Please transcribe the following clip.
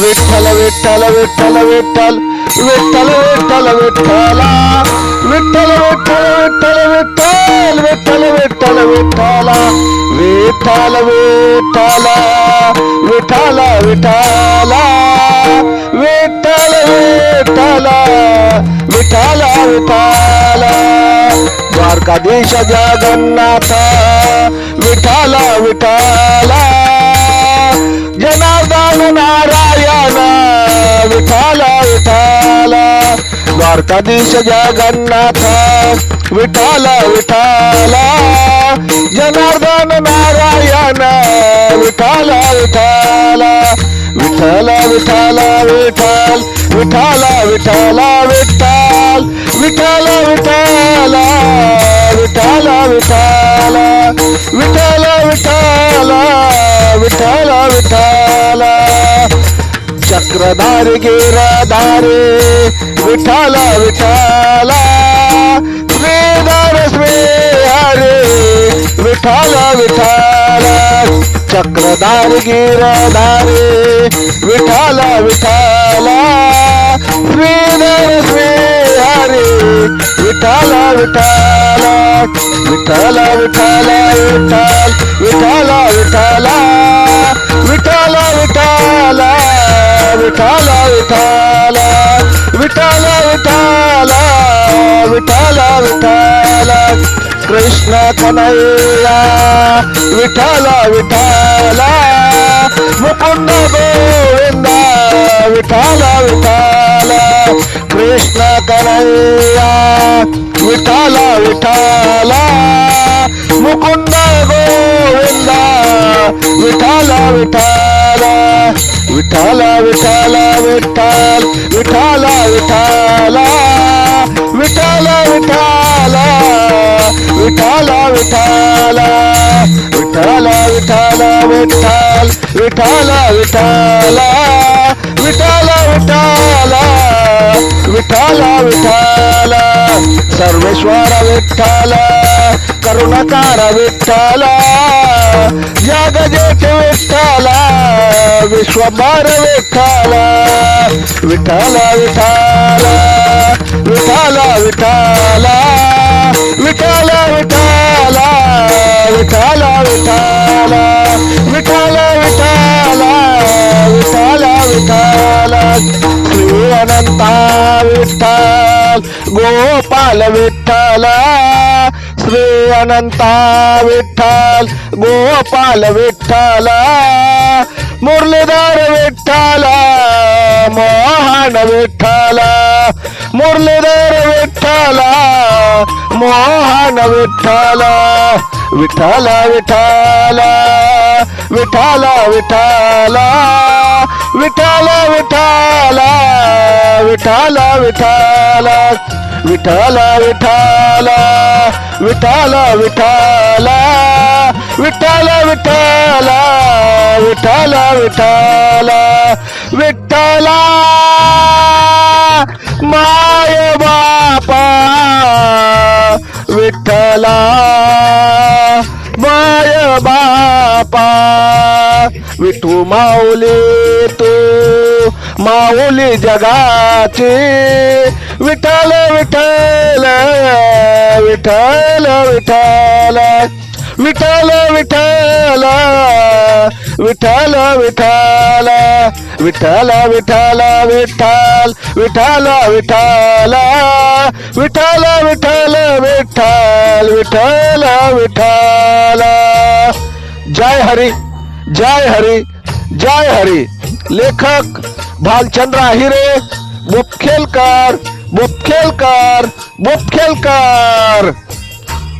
विठ्ठल विठ्ठल विठ्ठल विठ्ठल विठ्ठल विठ्ठल विठ्ठला विठ्ठल विठ्ठल विठ्ठल विठ्ठल विठ्ठल विठ्ठल विठ्ठला विठ्ठल विठ्ठल विठ्ठल विठ्ठला विठ्ठल विठ्ठल विठ्ठल विठ्ठल द्वारकाधीश जगन्नाथ. विठ्ठल विठ्ठल विठाला विठाला द्वारकाधीश जगन्नाथ विठाला विठाला. जनार्दन नारायण विठाला विठाला. विठाला विठाला विठाल विठाला विठाला विठाल विठाला विठाला विठाला विठाला विठाला विठाला गे राधारे विठाला विठाला स्वे हरे विठाला विठाला चक्रधार गिरधारे विठाला विठाला स्वे हरे विठाला विठाला विठाला विठाला विठाल विठाला विठाला विठाला विठाला विठाला विठाला विठाला विठाला विठाला विठाला कृष्ण कनैया विठाला विठाला. मुकुंद गोविंदा विठाला विठाला. कृष्ण कनैया विठाला विठाला. मुकुंद गोविंदा विठाला विठाला. विठ्ठल विठाला विठ्ठल विठ्ठल विठाला. विठाला विठाला. विठाला विठाला. विठाला विठाला विठ्ठल विठाला विठ्ठल विठाला विठ्ठल विठाला विठाला. सर्वेश्वर विठ्ठल करुणाकार विठ्ठल जग जेठ विठ्ठल विश्वभर विठ्ठल विठ्ठल विठ्ठल विठ्ठल विठ्ठल विठ्ठल विठ्ठल विठ्ठल विठ्ठल विठ्ठल विठ्ठल विठ्ठल विठ्ठल श्री अनंता विठ्ठल गोपाल विठ्ठल श्री अनंता विठ्ठल गोपाल विठ्ठला मुरलीधर विठ्ठल मोहन विठ्ठल मुरलीधर विठ्ठल मोहन विठ्ठल विठ्ठल विठ्ठल विठ्ठल विठ्ठल विठ्ठल विठ्ठल विठ्ठल विठ्ठल विठ्ठल विठ्ठल विठ्ठल विठ्ठल विठ्ठल विठ्ठल विठ्ठल विठ्ठल विठ्ठल माय बापा विठ्ठला माय बापा विठू माऊली तू माऊली जगाची विठ्ठल विठ्ठल विठ्ठल विठ्ठल विठाला विठाला विठाला विठाला विठाला विठाला विठाल विठाला विठाला विठाला विठाला विठाल विठाला विठाला जय हरि जय हरि जय हरि लेखक भालचंद्र आहिरे मुखेलकर मुखेलकर मुखेलकर